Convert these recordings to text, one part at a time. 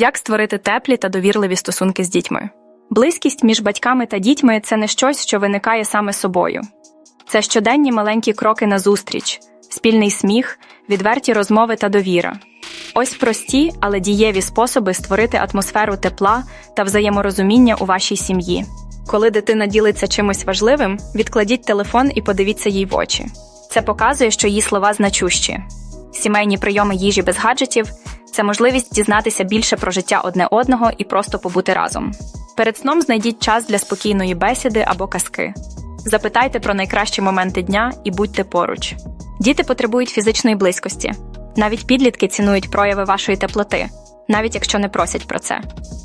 Як створити теплі та довірливі стосунки з дітьми? Близькість між батьками та дітьми це не щось, що виникає саме собою. Це щоденні маленькі кроки назустріч, спільний сміх, відверті розмови та довіра. Ось прості, але дієві способи створити атмосферу тепла та взаєморозуміння у вашій сім'ї. Коли дитина ділиться чимось важливим, відкладіть телефон і подивіться їй в очі. Це показує, що її слова значущі. Сімейні прийоми їжі без гаджетів це можливість дізнатися більше про життя одне одного і просто побути разом. Перед сном знайдіть час для спокійної бесіди або казки. Запитайте про найкращі моменти дня і будьте поруч. Діти потребують фізичної близькості. Навіть підлітки цінують прояви вашої теплоти, навіть якщо не просять про це.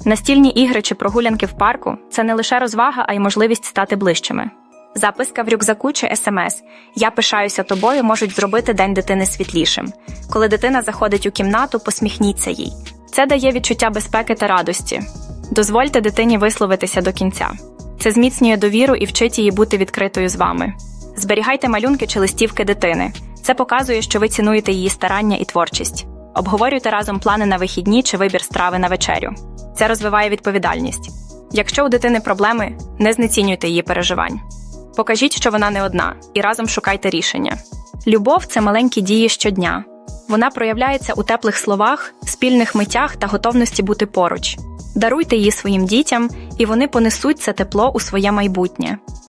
Настільні ігри чи прогулянки в парку це не лише розвага, а й можливість стати ближчими. Записка в рюкзаку чи смс Я пишаюся тобою можуть зробити день дитини світлішим. Коли дитина заходить у кімнату, посміхніться їй. Це дає відчуття безпеки та радості. Дозвольте дитині висловитися до кінця. Це зміцнює довіру і вчить її бути відкритою з вами. Зберігайте малюнки чи листівки дитини. Це показує, що ви цінуєте її старання і творчість. Обговорюйте разом плани на вихідні чи вибір страви на вечерю. Це розвиває відповідальність. Якщо у дитини проблеми, не знецінюйте її переживань. Покажіть, що вона не одна, і разом шукайте рішення. Любов це маленькі дії щодня. Вона проявляється у теплих словах, спільних миттях та готовності бути поруч. Даруйте її своїм дітям, і вони понесуть це тепло у своє майбутнє.